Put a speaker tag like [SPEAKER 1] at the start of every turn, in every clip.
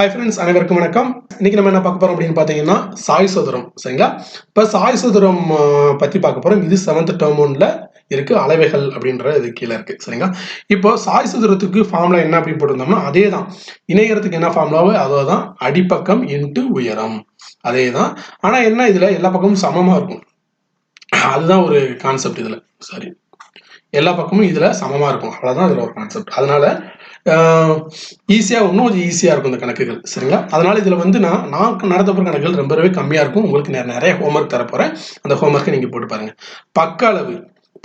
[SPEAKER 1] Hi friends அனைவருக்கும் வணக்கம். இன்னைக்கு நம்ம என்ன பார்க்க போறோம் அப்படின்னு பார்த்தீங்கன்னா சாய் சதுரம் சரிங்களா? இப்போ சாய் சதுரம் பத்தி பார்க்க போறோம். இது செவன்த் டேர்ம் ஒன்ல இருக்கு. அளவைகள் அப்படின்ற இது கீழே இருக்கு சரிங்களா? இப்போ சாய் சதுரத்துக்கு ஃபார்முலா என்ன அப்படின்னு போட்டிருந்தோம்னா அதே தான் இணையறதுக்கு என்ன ஃபார்முலாவோ அதோ தான் அடிப்பக்கம் இன்ட்டு உயரம். அதே தான் ஆனா என்ன இதுல? எல்லா பக்கமும் சமமா இருக்கும். அதுதான் ஒரு கான்செப்ட் இதுல. சாரி. எல்லா பக்கமும் இதுல சமமா இருக்கும். அவ்வளவுதான் இதுல ஒரு கான்செப்ட் அதனால ஈஸியாக இன்னும் கொஞ்சம் ஈஸியாக இருக்கும் இந்த கணக்குகள். சரிங்களா? அதனால் இதில் வந்து நான் நான் நடத்த போகிற கணக்குகள் ரொம்பவே கம்மியாக இருக்கும். உங்களுக்கு நிறைய நிறைய ஹோம்ஒர்க் தரப்போகிறேன் அந்த ஹோம்ஒர்க்கை நீங்கள் போட்டு பாருங்கள் பக்க அளவு.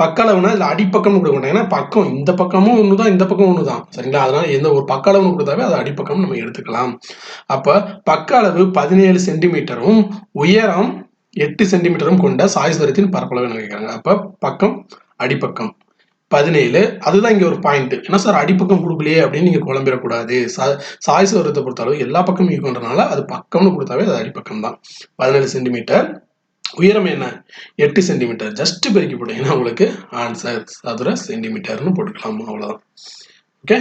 [SPEAKER 1] பக்க அளவுனா இதில் அடிப்பக்கம்னு கொடுக்க மாட்டாங்கன்னா பக்கம் இந்த பக்கமும் ஒன்று தான் இந்த பக்கம் ஒன்று தான் சரிங்களா? அதனால் எந்த ஒரு பக்க அளவுன்னு கொடுத்தாவே அது அடிப்பக்கம் நம்ம எடுத்துக்கலாம். அப்போ பக்க அளவு பதினேழு சென்டிமீட்டரும் உயரம் எட்டு சென்டிமீட்டரும் கொண்ட சாய்ஸ்வரத்தின் பரப்பளவு என்ன கேட்குறாங்க அப்போ பக்கம் அடிப்பக்கம். பதினேழு. அதுதான் இங்கே ஒரு பாயிண்ட் என்ன சார் அடிப்பக்கம் கொடுக்கலையே அப்படின்னு நீங்கள் குழம்பிடக்கூடாது. சா- சாய் சதுரத்தை பொறுத்தளவு எல்லா பக்கமும் ஈக்குவன்றனால அது பக்கம்னு கொடுத்தாவே அது அடிப்பக்கம் தான் பதினேழு சென்டிமீட்டர் உயரம் என்ன? எட்டு சென்டிமீட்டர் ஜஸ்ட் பெருக்கி போட்டீங்கன்னா உங்களுக்கு ஆன்சர் சதுர சென்டிமீட்டர்னு போட்டுக்கலாம். அவ்வளோதான் ஓகே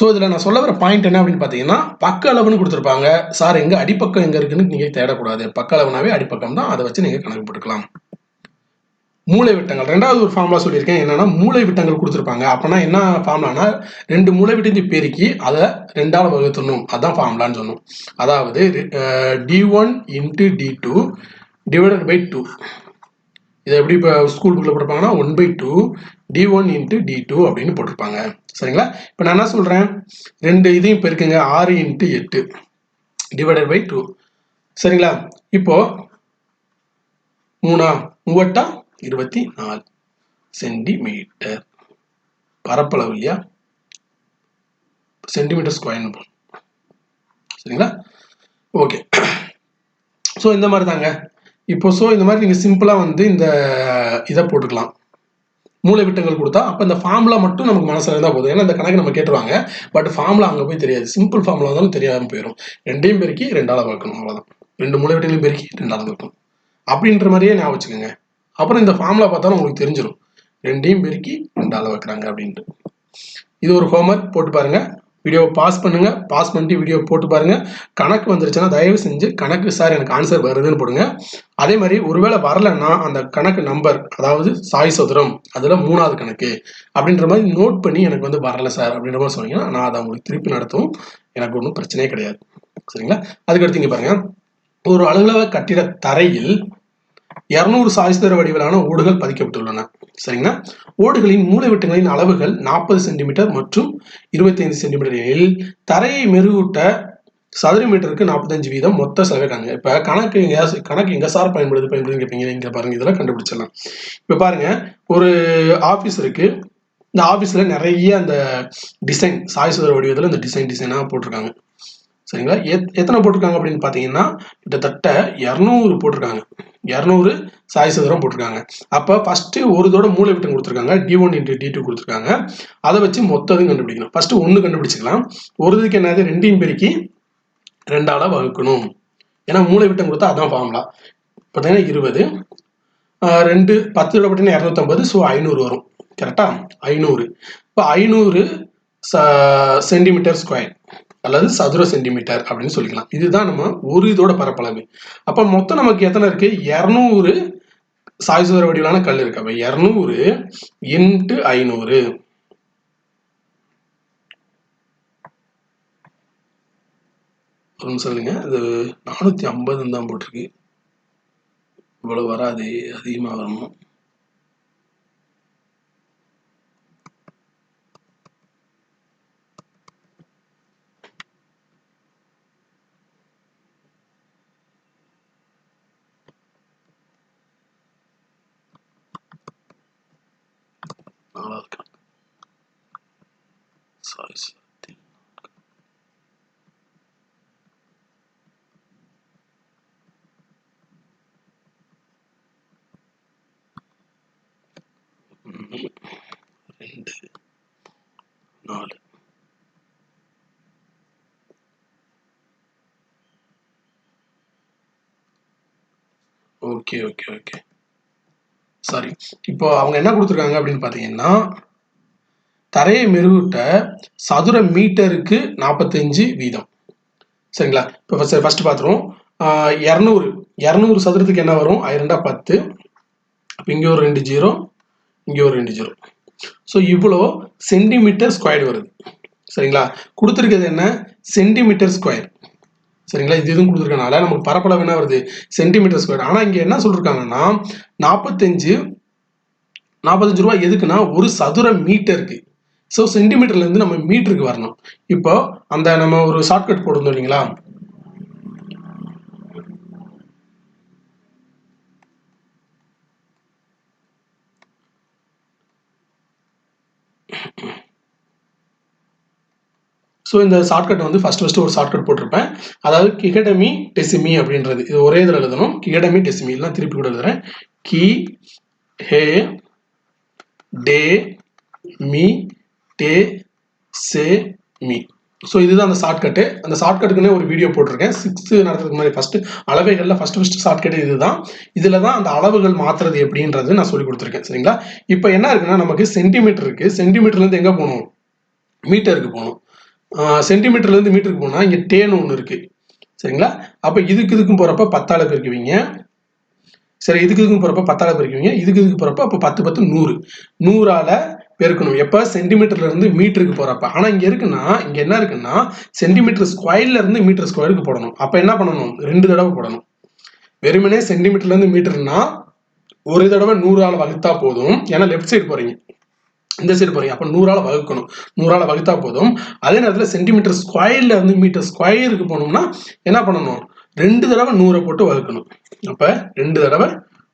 [SPEAKER 1] ஸோ இதில் நான் சொல்ல வர பாயிண்ட் என்ன அப்படின்னு பார்த்தீங்கன்னா பக்க அளவுன்னு கொடுத்துருப்பாங்க. சார் எங்கே அடிப்பக்கம் எங்கே இருக்குன்னு நீங்கள் தேடக்கூடாது. பக்க அளவுனாவே அடிப்பக்கம் தான் அதை வச்சு நீங்கள் கணக்கு போட்டுக்கலாம். மூளை விட்டங்கள் ரெண்டாவது ஒரு ஃபார்முலா சொல்லியிருக்கேன். என்னன்னா மூளை விட்டங்கள் கொடுத்துருப்பாங்க. அப்பனா என்ன ஃபார்முலானா ரெண்டு மூளை விட்டத்தையும் பெருக்கி அதை ரெண்டால் வகுத்தணும் அதுதான் ஃபார்முலான்னு சொன்னோம். அதாவது D one into D two divided by two இதை எப்படி இப்போ ஸ்கூல் புக்கில் போட்டிருப்பாங்கன்னா one by two D one into D two அப்படின்னு போட்டிருப்பாங்க. சரிங்களா? இப்போ நான் என்ன சொல்கிறேன் ரெண்டு இதையும் பெருக்குங்க. ஆறு இன்ட்டு எட்டு. டிவைடட் பை டூ சரிங்களா? இப்போ மூணா? மூவட்டா? இருபத்தி நாலு சென்டிமீட்டர். பரப்பளவு இல்லையா? சென்டிமீட்டர் ஸ்கொயர்னு சரிங்களா? ஓகே ஸோ இந்த மாதிரி தாங்க. இப்போ ஸோ இந்த மாதிரி நீங்கள் சிம்பிளாக வந்து இந்த இதை போட்டுக்கலாம். மூளை விட்டங்கள் கொடுத்தா அப்போ இந்த ஃபார்முலா மட்டும் நமக்கு மனசில் இருந்தால் போதும். ஏன்னா இந்த கணக்கு நம்ம கேட்டுருவாங்க. பட் ஃபார்முலா அங்கே போய் தெரியாது. சிம்பிள் ஃபார்முலா இருந்தாலும் தெரியாமல் போயிடும் ரெண்டையும் பெருக்கி ரெண்டால பார்க்கணும் அவ்வளோதான் ரெண்டு மூளை விட்டங்களையும் பெருக்கி ரெண்டால பார்க்கணும் அப்படின்ற மாதிரியே ஞாபகம் வச்சுக்கோங்க. அப்புறம் இந்த ஃபார்முலா பார்த்தாலும் உங்களுக்கு தெரிஞ்சிடும் ரெண்டையும் பெருக்கி ரெண்டால் வைக்கிறாங்க அப்படின்ட்டு. இது ஒரு ஹோம்ஒர்க் போட்டு பாருங்கள் வீடியோவை பாஸ் பண்ணுங்கள் பாஸ் பண்ணிட்டு வீடியோ போட்டு பாருங்கள் கணக்கு வந்துருச்சுன்னா தயவு செஞ்சு கணக்கு சார் எனக்கு ஆன்சர் வருதுன்னு போடுங்க. அதே மாதிரி ஒருவேளை வரலன்னா அந்த கணக்கு நம்பர் அதாவது சாய் சதுரம் அதில் மூணாவது கணக்கு அப்படின்ற மாதிரி நோட் பண்ணி எனக்கு வந்து வரல சார் அப்படின்ற மாதிரி சொன்னீங்கன்னா நான் அதை உங்களுக்கு திருப்பி நடத்தவும் எனக்கு ஒன்றும் பிரச்சனையே கிடையாது. சரிங்களா? அதுக்கடுத்து இங்க பாருங்கள் ஒரு அலுவலக கட்டிட தரையில் இருநூறு சாய்ஸ்தர வடிவிலான ஓடுகள் பதிக்கப்பட்டுள்ளன. சரிங்களா? ஓடுகளின் மூலைவிட்டங்களின் அளவுகள் நாற்பது சென்டிமீட்டர் மற்றும் இருபத்தைந்து சென்டிமீட்டர் எனில் தரையை மெருகூட்ட சதுர மீட்டருக்கு நாற்பத்தஞ்சு வீதம் மொத்த செலவை இப்போ கணக்கு எங்க கணக்கு எங்கே சார் பயன்படுது பயன்படுதுன்னு கேட்பீங்க இங்க பாருங்க இதெல்லாம் கண்டுபிடிச்சிடலாம். இப்போ பாருங்க ஒரு ஆஃபீஸ் இருக்கு. இந்த ஆஃபீஸில் நிறைய அந்த டிசைன் சாய் சதுர வடிவத்தில் இந்த டிசைன் டிசைனாக போட்டிருக்காங்க. சரிங்களா? எத் எத்தனை போட்டிருக்காங்க அப்படின்னு பார்த்தீங்கன்னா கிட்டத்தட்ட இரநூறு போட்டிருக்காங்க. இரநூறு சாய் சதுரம் போட்டிருக்காங்க. அப்போ ஃபஸ்ட்டு ஒரு இதோட மூளை விட்டம் கொடுத்துருக்காங்க. D one into D two கொடுத்துருக்காங்க. அதை வச்சு மொத்தத்தையும் கண்டுபிடிக்கணும். ஃபஸ்ட்டு ஒன்று கண்டுபிடிச்சிக்கலாம். ஒரு இதுக்கு என்னது? ரெண்டையும் பெருக்கி ரெண்டால வகுக்கணும். ஏன்னா மூளை விட்டம் கொடுத்தா அதான் ஃபார்முலா பார்த்தீங்கன்னா இருபது. ரெண்டு பத்து தடவை பார்த்தீங்கன்னா இரநூத்தம்பது. ஸோ ஐநூறு வரும். கரெக்டாக ஐநூறு. இப்போ ஐநூறு சென்டிமீட்டர் ஸ்கொயர் அல்லது சதுர சென்டிமீட்டர் அப்படின்னு சொல்லிக்கலாம். இதுதான் நம்ம ஒரு இதோட பரப்பளவு. அப்போ மொத்தம் நமக்கு எத்தனை இருக்கு? இரநூறு சாய் வடிவிலான கல் இருக்கு. அப்போ இரநூறு இன்ட்டு ஐநூறு. ஒரு நிமிஷம் சொல்லுங்க அது நானூற்றி ஐம்பதுன்னு தான் போட்டிருக்கு. இவ்வளவு வராது அதிகமாக வரணும் நாலாவது கணக்கு சாரி ரெண்டு நாலு ஓகே ஓகே ஓகே சாரி இப்போ அவங்க என்ன கொடுத்துருக்காங்க அப்படின்னு பார்த்தீங்கன்னா தரையை மெருகூட்ட சதுர மீட்டருக்கு நாற்பத்தஞ்சு வீதம். சரிங்களா? இப்போ சரி ஃபஸ்ட்டு பார்த்துருவோம் இரநூறு. இரநூறு சதுரத்துக்கு என்ன வரும்? ஐரெண்டா பத்து. அப்போ இங்கே ஒரு ரெண்டு ஜீரோ இங்கே ஒரு ரெண்டு ஜீரோ. ஸோ இவ்வளோ சென்டிமீட்டர் ஸ்கொயர் வருது. சரிங்களா? கொடுத்துருக்கிறது என்ன? Centimetre square. சரிங்களா? இது இதுவும் கொடுத்துருக்கனால நமக்கு பரப்பளவு என்ன வருது? Centimetre square. ஆனால் இங்கே என்ன சொல்லியிருக்காங்கன்னா நாற்பத்தஞ்சு நாற்பத்தஞ்சு ரூபா எதுக்குன்னா ஒரு சதுர மீட்டருக்கு. ஸோ சென்டிமீட்டர்லேருந்து நம்ம மீட்டருக்கு வரணும். இப்போ அந்த நம்ம ஒரு ஷார்ட்கட் போட்டிருந்தோம் இல்லைங்களா? ஸோ இந்த ஷார்ட்கட் வந்து ஃபஸ்ட் ஃபஸ்ட்டு ஒரு ஷார்ட்கட் போட்டிருப்பேன். அதாவது கிகடமி டெசிமி அப்படின்றது. இது ஒரே இதில் எழுதணும். கிகடமி டெசிமி எல்லாம் திருப்பி கூட எழுதுறேன். கி ஹே டே மீ டே சே மீ. ஸோ இதுதான் அந்த ஷார்ட்கட்டு அந்த ஷார்ட்கட்டுக்குன்னே ஒரு வீடியோ போட்டிருக்கேன். சிக்ஸ்த்து நடத்துறதுக்கு முன்னாடி ஃபஸ்ட்டு அளவைகளில் ஃபஸ்ட்டு ஃபஸ்ட்டு ஷார்ட்கட் இதுதான். இதில் தான் அந்த அளவுகள் மாற்றுறது எப்படின்றது நான் சொல்லி கொடுத்துருக்கேன். சரிங்களா? இப்போ என்ன இருக்குன்னா நமக்கு சென்டிமீட்டர் இருக்குது சென்டிமீட்டர்லேருந்து எங்கே போகணும்? மீட்டருக்கு போகணும். சென்டிமீட்டர்லேருந்து மீட்டருக்கு போனால் இங்கே டேன்னு ஒன்று இருக்குது சரிங்களா? அப்போ இதுக்கு இதுக்கும் போகிறப்ப பத்தால பெருக்குவீங்க. சரி இதுக்கு இதுக்கும் போகிறப்ப பத்தால பெருக்குவீங்க. இதுக்கு இதுக்கு போகிறப்ப அப்போ பத்து பத்து நூறு. நூறால் பெருக்கணும். எப்போ? சென்டிமீட்டர்ல இருந்து மீட்டருக்கு போறப்ப. ஆனா இங்க இருக்குன்னா இங்க என்ன இருக்குன்னா சென்டிமீட்டர் ஸ்கொயர்ல இருந்து மீட்டர் ஸ்கொயருக்கு போடணும். அப்ப என்ன பண்ணணும்? ரெண்டு தடவை போடணும். வெறுமனே சென்டிமீட்டர்ல இருந்து மீட்டர்னா ஒரு தடவை நூறால் வகுத்தா போதும். ஏன்னா லெஃப்ட் சைடு போறீங்க. இந்த சைடு போறீங்க. அப்ப நூறால வகுக்கணும். நூறால வகுத்தா போதும். அதே நேரத்தில் சென்டிமீட்டர் ஸ்கொயர்ல இருந்து மீட்டர் ஸ்கொயருக்கு போனோம்னா என்ன பண்ணணும்? ரெண்டு தடவை நூறை போட்டு வகுக்கணும். அப்ப ரெண்டு தடவை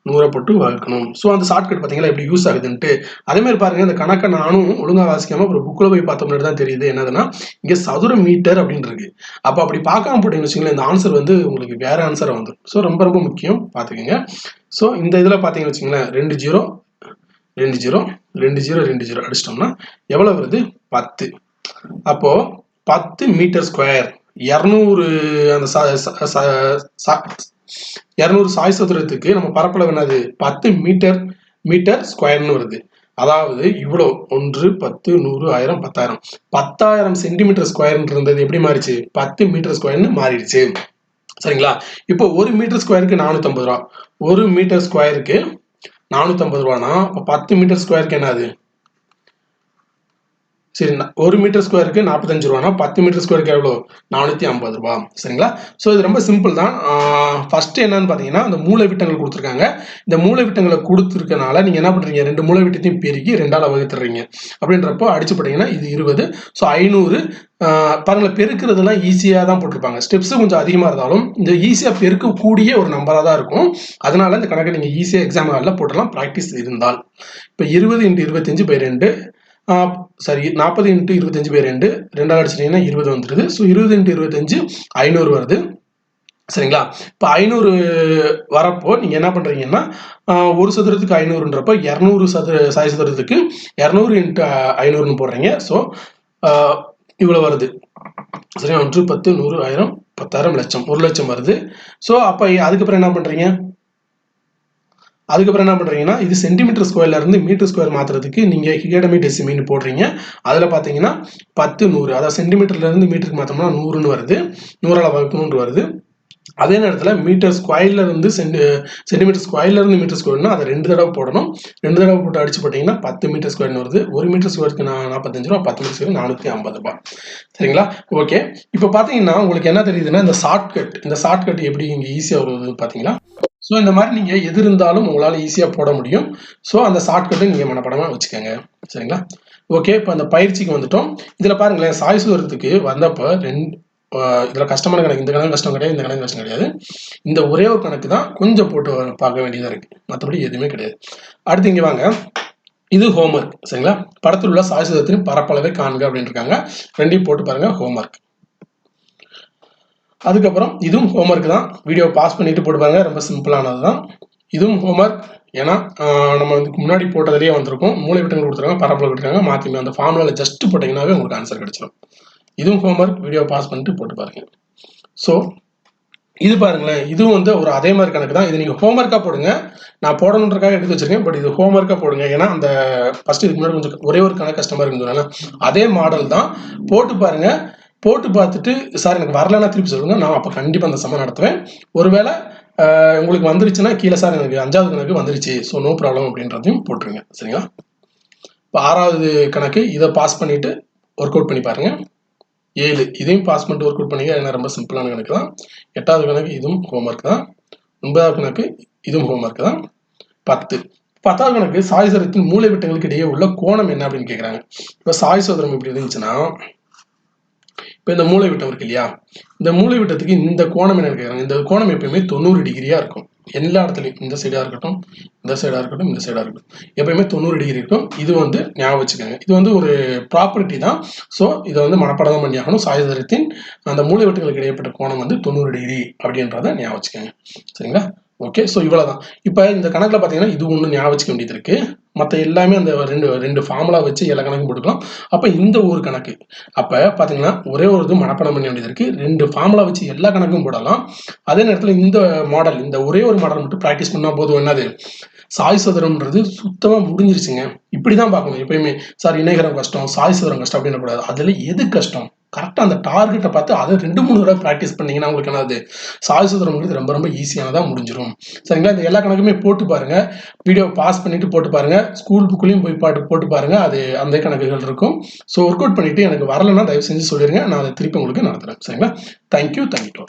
[SPEAKER 1] நூறை போட்டு வகுக்கணும் ஸோ அந்த ஷார்ட்கட் பார்த்தீங்களா எப்படி யூஸ் ஆகுதுன்ட்டு அதே மாதிரி பாருங்க இந்த கணக்கை நானும் ஒழுங்காக வாசிக்காம அப்புறம் புக்கில் போய் பார்த்தோம்னா தான் தெரியுது. என்னதுன்னா இங்கே சதுர மீட்டர் அப்படின்னு இருக்கு. அப்போ அப்படி பார்க்காம போட்டீங்கன்னு வச்சுங்களேன் இந்த ஆன்சர் வந்து உங்களுக்கு வேற ஆன்சராக வந்துடும் ஸோ ரொம்ப ரொம்ப முக்கியம். பார்த்துக்கோங்க. ஸோ இந்த இதில் பார்த்தீங்கன்னு வச்சுங்களேன் ரெண்டு ஜீரோ ரெண்டு ஜீரோ ரெண்டு ஜீரோ ரெண்டு ஜீரோ அடிச்சிட்டோம்னா எவ்வளோ வருது? பத்து. அப்போ பத்து மீட்டர் ஸ்கொயர் இரநூறு அந்த இரநூறு சாய் சதுரத்துக்கு நம்ம பரப்பளவு என்னது? பத்து மீட்டர் மீட்டர் ஸ்கொயர்னு வருது. அதாவது இவ்வளோ ஒன்று பத்து நூறு ஆயிரம் பத்தாயிரம். பத்தாயிரம் சென்டிமீட்டர் ஸ்கொயர்னு இருந்தது எப்படி மாறிச்சு? பத்து மீட்டர் ஸ்கொயர்னு மாறிடுச்சு. சரிங்களா? இப்போ ஒரு மீட்டர் ஸ்கொயருக்கு நானூற்றம்பது ரூபா. ஒரு மீட்டர் ஸ்கொயருக்கு நானூற்றம்பது ரூபானா? இப்போ பத்து மீட்டர் ஸ்கொயருக்கு என்னது? சரி ஒரு மீட்டர் ஸ்கொயருக்கு நாற்பத்தஞ்சு ரூபானா பத்து மீட்டர் ஸ்கொயருக்கு எவ்வளோ நானூற்றி ஐம்பது ரூபா. சரிங்களா? ஸோ இது ரொம்ப சிம்பிள் தான். ஃபஸ்ட்டு என்னன்னு பார்த்தீங்கன்னா அந்த மூளை விட்டங்கள் கொடுத்துருக்காங்க. இந்த மூளை விட்டங்களை கொடுத்துருக்கனால நீங்கள் என்ன பண்ணுறீங்க ரெண்டு மூளை விட்டத்தையும் பெருக்கி ரெண்டால் வகுத்துறீங்க அப்படின்றப்போ அடிச்சு போட்டீங்கன்னா இது இருபது. ஸோ ஐநூறு. பாருங்களேன் பெருக்கிறதுலாம் ஈஸியாக தான் போட்டிருப்பாங்க. ஸ்டெப்ஸ் கொஞ்சம் அதிகமாக இருந்தாலும் இந்த ஈஸியாக பெருக்கக்கூடிய ஒரு நம்பராக தான் இருக்கும். அதனால இந்த கணக்கை நீங்கள் ஈஸியாக எக்ஸாம் ஹாலில் ப்ராக்டிஸ் இருந்தால். இப்போ இருபது இன்ட்டு இருபத்தஞ்சு பை ரெண்டு. சரி நாற்பது இன்ட்டு இருபத்தஞ்சு பை ரெண்டு. ரெண்டாவது அடிச்சிட்டிங்கன்னா இருபது வந்துடுது ஸோ இருபது இன்ட்டு இருபத்தஞ்சு ஐநூறு வருது. சரிங்களா? இப்போ ஐநூறு வரப்போ நீங்கள் என்ன பண்ணுறீங்கன்னா ஒரு சதுரத்துக்கு ஐநூறுன்றப்போ இரநூறு சதுர சாய் சதுரத்துக்கு இரநூறு இன்ட்டு ஐநூறுன்னு போடுறீங்க. ஸோ இவ்வளோ வருது. சரியா? ஒன்று பத்து நூறு ஆயிரம் பத்தாயிரம் லட்சம் ஒரு லட்சம் வருது. ஸோ அப்போ அதுக்கப்புறம் என்ன பண்ணுறீங்க அதுக்கப்புறம் என்ன பண்ணுறீங்கன்னா இது சென்டிமீட்டர் ஸ்கொயர்லேருந்து மீட்டர் ஸ்கொயர் மாற்றுறதுக்கு நீங்கள் ஹிகேடமி டெசிமின்னு போடுறீங்க. அதில் பார்த்தீங்கன்னா பத்து நூறு அதாவது சென்டிமீட்டர்லேருந்து மீட்டருக்கு மாற்றோம்னா நூறுன்னு வருது. நூறால் வகுக்கணுன்று வருது. அதே நேரத்தில் மீட்டர் ஸ்கொயர்ல இருந்து சென்டி சென்டிமீட்டர் ஸ்கொயர்ல இருந்து மீட்டர் ஸ்கொயர்னா அதை ரெண்டு தடவை போடணும். ரெண்டு தடவை போட்டு அடிச்சு போட்டிங்கன்னா பத்து மீட்டர் ஸ்கொயர்னு வருது. ஒரு மீட்டர் ஸ்கொயருக்கு நான் நாற்பத்தஞ்சு ரூபா பத்து மீட்டர் ஸ்கொயர் நானூற்றி ஐம்பது ரூபா. சரிங்களா? ஓகே இப்போ பார்த்தீங்கன்னா உங்களுக்கு என்ன தெரியுதுன்னா இந்த ஷார்ட்கட் இந்த ஷார்ட்கட் எப்படி இங்கே ஈஸியாக வருது பார்த்தீங்களா ஸோ இந்த மாதிரி நீங்கள் எது இருந்தாலும் உங்களால் ஈஸியாக போட முடியும். ஸோ அந்த ஷார்ட்கட்டை நீங்கள் மனப்படமாக வச்சுக்கோங்க. சரிங்களா? ஓகே இப்போ அந்த பயிற்சிக்கு வந்துட்டோம். இதில் பாருங்களேன் சாய் சுதரத்துக்கு வந்தப்போ ரெண்டு இதில் கஷ்டமான கணக்கு இந்த கணக்கு கஷ்டம் கிடையாது இந்த கணக்கு கஷ்டம் கிடையாது. இந்த ஒரே ஒரு கணக்கு தான் கொஞ்சம் போட்டு பார்க்க வேண்டியதாக இருக்குது மற்றபடி எதுவுமே கிடையாது. அடுத்து இங்கே வாங்க. இது ஹோம்ஒர்க் சரிங்களா? படத்தில் உள்ள சாய் சுதத்தின் பரப்பளவை காண்க அப்படின்னு இருக்காங்க. ரெண்டையும் போட்டு பாருங்கள் ஹோம்ஒர்க் அதுக்கப்புறம் இதுவும் ஹோம்ஒர்க் தான். வீடியோ பாஸ் பண்ணிட்டு போட்டு பாருங்க ரொம்ப சிம்பிளானது தான் இதுவும் ஹோம்ஒர்க் ஏன்னா நம்ம இதுக்கு முன்னாடி போட்டதுலேயே வந்திருக்கும். மூளை விட்டங்கள் கொடுத்துருக்காங்க பரப்பளவு கொடுத்துருக்காங்க. மாற்றி அந்த ஃபார்முலாவில் ஜஸ்ட் போட்டிங்கனாவே உங்களுக்கு ஆன்சர் கிடைச்சிடும் இதுவும் ஹோம்ஒர்க் வீடியோ பாஸ் பண்ணிட்டு போட்டு பாருங்க. ஸோ இது பாருங்களேன். இதுவும் வந்து ஒரு அதே மாதிரி கணக்கு தான். இது நீங்கள் ஹோம்ஒர்க்காக போடுங்க. நான் போடணுன்றக்காக எடுத்து வச்சிருக்கேன். பட் இது ஹோம்ஒர்க்காக போடுங்க. ஏன்னா அந்த ஃபர்ஸ்ட் இதுக்கு முன்னாடி கொஞ்சம் ஒரே ஒரு கணக்கு கஷ்டமாக இருக்குன்னு அதே மாடல் தான். போட்டு பாருங்கள் போட்டு பார்த்துட்டு சார் எனக்கு வரலன்னா திருப்பி சொல்லுங்கள் நான் அப்போ கண்டிப்பாக அந்த சம்மன் நடத்துவேன். ஒருவேளை உங்களுக்கு வந்துருச்சுன்னா கீழே சார் எனக்கு அஞ்சாவது கணக்கு வந்துருச்சு. ஸோ நோ ப்ராப்ளம் அப்படின்றதையும் போட்டுருங்க. சரிங்களா? இப்போ ஆறாவது கணக்கு இதை பாஸ் பண்ணிவிட்டு ஒர்க் அவுட் பண்ணி பாருங்க. ஏழு. இதையும் பாஸ் பண்ணிட்டு ஒர்க் அவுட் பண்ணிங்க. ஏன்னா ரொம்ப சிம்பிளான கணக்கு தான். எட்டாவது கணக்கு இதுவும் ஹோம்ஒர்க் தான். ஒன்பதாவது கணக்கு இதுவும் ஹோம்ஒர்க் தான். பத்து. பத்தாவது கணக்கு சாய் சதுரத்தின் மூலை விட்டங்களுக்கு இடையே உள்ள கோணம் என்ன அப்படின்னு கேட்குறாங்க இப்போ சாய் சதுரம் இப்படி இருந்துச்சுன்னா இப்போ இந்த மூளை விட்டம் இருக்கு இல்லையா? இந்த மூளை விட்டத்துக்கு இந்த கோணம் என்ன கேட்குறாங்க இந்த கோணம் எப்பயுமே தொண்ணூறு டிகிரியாக இருக்கும். எல்லா இடத்துலையும் இந்த சைடாக இருக்கட்டும் இந்த சைடாக இருக்கட்டும் இந்த சைடாக இருக்கட்டும். எப்பயுமே தொண்ணூறு டிகிரி இருக்கும். இது வந்து ஞாபகம் வச்சுக்கோங்க. இது வந்து ஒரு ப்ராப்பர்ட்டி தான். ஸோ இதை வந்து மனப்பாடம் பண்ணி ஆகணும். சாயுதரத்தின் அந்த மூளை வெட்டுகளுக்கு இடையப்பட்ட கோணம் வந்து தொண்ணூறு டிகிரி அப்படின்றத ஞாபகம் வச்சுக்கோங்க. சரிங்களா? ஓகே ஸோ இவ்வளோதான் இப்போ இந்த கணக்கில் பார்த்தீங்கன்னா இது ஒன்று ஞாபகம் வேண்டியது இருக்கு. மற்ற எல்லாமே அந்த ரெண்டு ரெண்டு ஃபார்முலா வச்சு எல்லா கணக்கும் போட்டுக்கலாம். அப்போ இந்த ஒரு கணக்கு. அப்போ பார்த்தீங்கன்னா ஒரே ஒரு இது மனப்பாடம் பண்ண வேண்டியது இருக்கு. ரெண்டு ஃபார்முலா வச்சு எல்லா கணக்கும் போடலாம். அதே நேரத்தில் இந்த மாடல் இந்த ஒரே ஒரு மாடல் மட்டும் ப்ராக்டிஸ் பண்ணால் போதும். என்னது? சாய் சதுரம்ன்றது சுத்தமாக முடிஞ்சிருச்சுங்க. இப்படி தான் பார்க்கணும் எப்பயுமே. சார் இணைகரம் கஷ்டம் சாய் சதுரம் கஷ்டம் அப்படின்னு கூடாது. அதில் எது கஷ்டம்? கரெக்டாக அந்த டார்கெட்டை பார்த்து அதை ரெண்டு மூணு தடவை ப்ராக்டிஸ் பண்ணீங்கன்னா உங்களுக்கு என்னது? சாய் சதுரம்ன்றது ரொம்ப ரொம்ப ஈஸியானதாக முடிஞ்சிடும் சரிங்களா? இந்த எல்லா கணக்குமே போட்டு பாருங்கள் வீடியோ பாஸ் பண்ணிவிட்டு போட்டு பாருங்கள் ஸ்கூல் புக்லையும் போய் பாட்டு போட்டு பாருங்கள் அது அந்த கணக்குகள் இருக்கும். ஸோ ஒர்க் அவுட் பண்ணிவிட்டு எனக்கு வரலைன்னா தயவு செஞ்சு சொல்லிடுங்க நான் அதை திருப்பி உங்களுக்கு நடத்துகிறேன் சரிங்களா? Thank you thank you